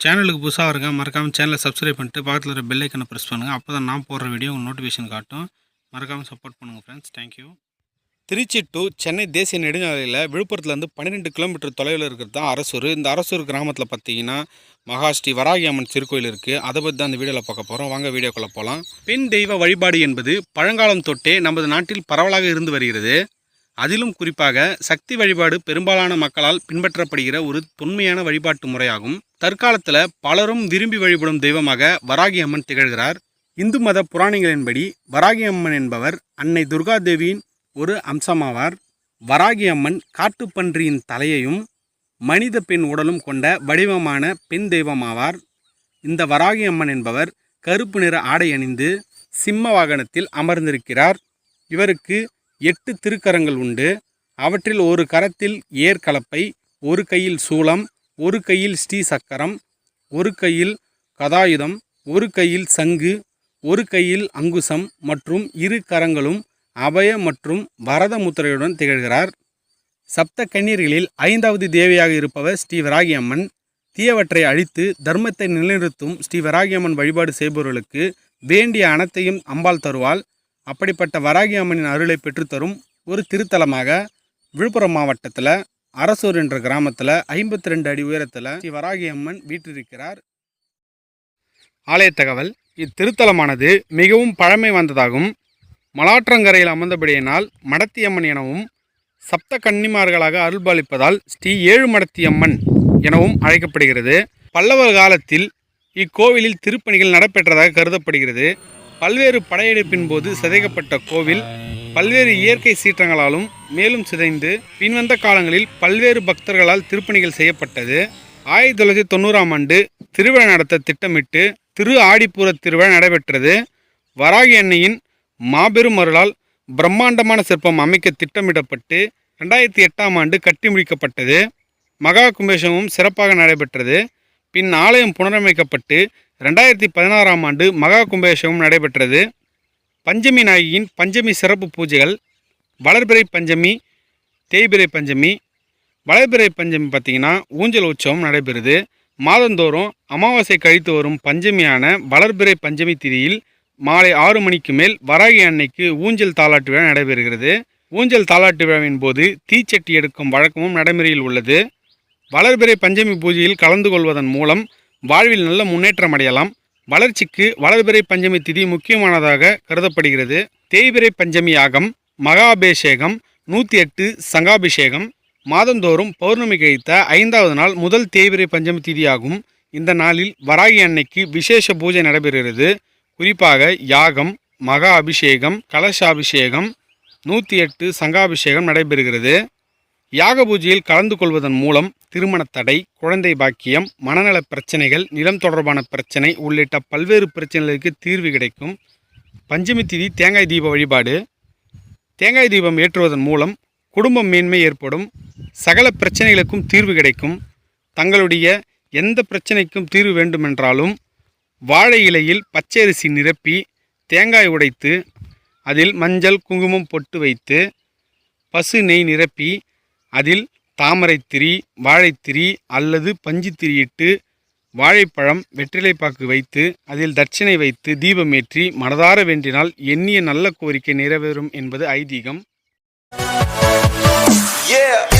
சேனலுக்கு புதுசாக இருங்க மறக்காமல் சேனலை சப்ஸ்கிரைப் பண்ணிட்டு பக்கத்தில் இருக்கிற பெல் ஐக்கனை ப்ரெஸ் பண்ணுங்கள் அப்போ தான் நான் போடுற வீடியோ உங்களுக்கு நோட்டிஃபிகேஷன் காட்டும். மறக்காமல் சப்போர்ட் பண்ணுங்கள் friends thank you Trichy to Chennai தேசிய நெடுஞ்சாலையில் விழுப்புரத்துலேருந்து பன்னிரெண்டு கிலோமீட்டர் தொலைவில் இருக்கிறது தான் அரசூர். இந்த அரசூர் கிராமத்தில் பார்த்தீங்கன்னா மகாஸ்ரீ வராகி அம்மன் திருக்கோயில் இருக்குது அதை பற்றி தான் இந்த வீடியோவில் பார்க்க போகிறோம் வாங்க வீடியோக்குள்ளே போகலாம் பெண் தெய்வ வழிபாடு என்பது பழங்காலம் தொட்டே நமது நாட்டில் பரவலாக இருந்து வருகிறது. அதிலும் குறிப்பாக சக்தி வழிபாடு பெரும்பாலான மக்களால் பின்பற்றப்படுகிற ஒரு தொன்மையான வழிபாட்டு முறையாகும். தற்காலத்தில் பலரும் விரும்பி வழிபடும் தெய்வமாக வராகி அம்மன் திகழ்கிறார். இந்து மத புராணங்களின்படி வராகி அம்மன் என்பவர் அன்னை துர்கா தேவியின் ஒரு அம்சமாவார். வராகி அம்மன் காட்டுப்பன்றியின் தலையையும் மனித பெண் உடலும் கொண்ட வடிவமான பெண் தெய்வமாவார். இந்த வராகி அம்மன் என்பவர் கருப்பு நிற ஆடை அணிந்து சிம்ம வாகனத்தில் அமர்ந்திருக்கிறார். இவருக்கு எட்டு திருக்கரங்கள் உண்டு. அவற்றில் ஒரு கரத்தில் ஏர்கலப்பை ஒரு கையில் சூலம் ஒரு கையில் ஸ்ரீ சக்கரம் ஒரு கையில் கதாயுதம் ஒரு கையில் சங்கு ஒரு கையில் அங்குசம் மற்றும் இரு கரங்களும் அபய மற்றும் வரத முத்திரையுடன் திகழ்கிறார். சப்த கண்ணீர்களில் ஐந்தாவது தேவியாக இருப்பவர் ஸ்ரீ விராகியம்மன். தீயவற்றை அழித்து தர்மத்தை நிலைநிறுத்தும் ஸ்ரீ விராகியம்மன் வழிபாடு செய்பவர்களுக்கு வேண்டிய அனைத்தையும் அம்பாள் தருவாள். அப்படிப்பட்ட வராகி அம்மனின் அருளை பெற்றுத்தரும் ஒரு திருத்தலமாக விழுப்புரம் மாவட்டத்தில் அரசூர் என்ற கிராமத்தில் ஐம்பத்தி ரெண்டு அடி உயரத்தில் ஸ்ரீ வராகி அம்மன் வீற்றிருக்கிறார். ஆலய தகவல் இத்திருத்தலமானது மிகவும் பழமை வாய்ந்ததாகும். மலாற்றங்கரையில் அமர்ந்தபடியினால் மடத்தியம்மன் எனவும் சப்த கன்னிமார்களாக அருள்பாலிப்பதால் ஸ்ரீ ஏழு மடத்தியம்மன் எனவும் அழைக்கப்படுகிறது. பல்லவர் காலத்தில் இக்கோவிலில் திருப்பணிகள் நடைபெற்றதாக கருதப்படுகிறது. பல்வேறு படையெடுப்பின் போது சிதைக்கப்பட்ட கோவில் பல்வேறு இயற்கை சீற்றங்களாலும் மேலும் சிதைந்து பின்வந்த காலங்களில் பல்வேறு பக்தர்களால் திருப்பணிகள் செய்யப்பட்டது. ஆயிரத்தி தொள்ளாயிரத்தி தொண்ணூறாம் ஆண்டு திருவிழா நடத்த திட்டமிட்டு திரு ஆடிப்பூர திருவிழா நடைபெற்றது. வராகி அன்னையின் மாபெரும் அருளால் பிரம்மாண்டமான சிற்பம் அமைக்க திட்டமிடப்பட்டு ரெண்டாயிரத்தி எட்டாம் ஆண்டு கட்டி முடிக்கப்பட்டது. மகா கும்பேஷமும் சிறப்பாக நடைபெற்றது. பின் ஆலயம் புனரமைக்கப்பட்டு ரெண்டாயிரத்தி பதினாறாம் ஆண்டு மகா கும்பேஷமும் நடைபெற்றது. பஞ்சமி நாயகியின் பஞ்சமி சிறப்பு பூஜைகள் வளர்பிறை பஞ்சமி தேய்பிறை பஞ்சமி வளர்பிறை பஞ்சமி பார்த்திங்கன்னா ஊஞ்சல் உற்சவம் நடைபெறுது. மாதந்தோறும் அமாவாசை கழித்து வரும் பஞ்சமியான வளர்பிறை பஞ்சமி திதியில் மாலை ஆறு மணிக்கு மேல் வராகி அன்னைக்கு ஊஞ்சல் தாலாட்டு விழா நடைபெறுகிறது. ஊஞ்சல் தாலாட்டு விழாவின் போது தீச்சட்டி எடுக்கும் வழக்கமும் நடைமுறையில் உள்ளது. வளர்பிறை பஞ்சமி பூஜையில் கலந்து கொள்வதன் மூலம் வாழ்வில் நல்ல முன்னேற்றம் அடையலாம். வளர்ச்சிக்கு வளர்பிறை பஞ்சமி திதி முக்கியமானதாக கருதப்படுகிறது. தேய்பிறை பஞ்சமி யாகம் மகாபிஷேகம் நூற்றி எட்டு சங்காபிஷேகம் மாதந்தோறும் பௌர்ணமி கழித்த ஐந்தாவது நாள் முதல் தேய்பிறை பஞ்சமி திதியாகும். இந்த நாளில் வராகி அன்னைக்கு விசேஷ பூஜை நடைபெறுகிறது. குறிப்பாக யாகம் மகா அபிஷேகம் கலசாபிஷேகம் நூற்றி எட்டு சங்காபிஷேகம் நடைபெறுகிறது. யாக பூஜையில் கலந்து கொள்வதன் மூலம் திருமண தடை குழந்தை பாக்கியம் மனநல பிரச்சனைகள் நிலம் தொடர்பான பிரச்சனை உள்ளிட்ட பல்வேறு பிரச்சனைகளுக்கு தீர்வு கிடைக்கும். பஞ்சமி திதி தேங்காய் தீப வழிபாடு. தேங்காய் தீபம் ஏற்றுவதன் மூலம் குடும்பம் மேன்மை ஏற்படும். சகல பிரச்சனைகளுக்கும் தீர்வு கிடைக்கும். தங்களுடைய எந்த பிரச்சனைக்கும் தீர்வு வேண்டுமென்றாலும் வாழை இலையில் பச்சரிசி நிரப்பி தேங்காய் உடைத்து அதில் மஞ்சள் குங்குமம் பொட்டு வைத்து பசு நெய் நிரப்பி அதில் தாமரைத்திரி வாழைத்திரி அல்லது பஞ்சுத்திரியிட்டு வாழைப்பழம் வெற்றிலைப்பாக்கு வைத்து அதில் தட்சிணை வைத்து தீபமேற்றி மனதார வேண்டினால் எண்ணிய நல்ல கோரிக்கை நிறைவேறும் என்பது ஐதீகம் Yeah.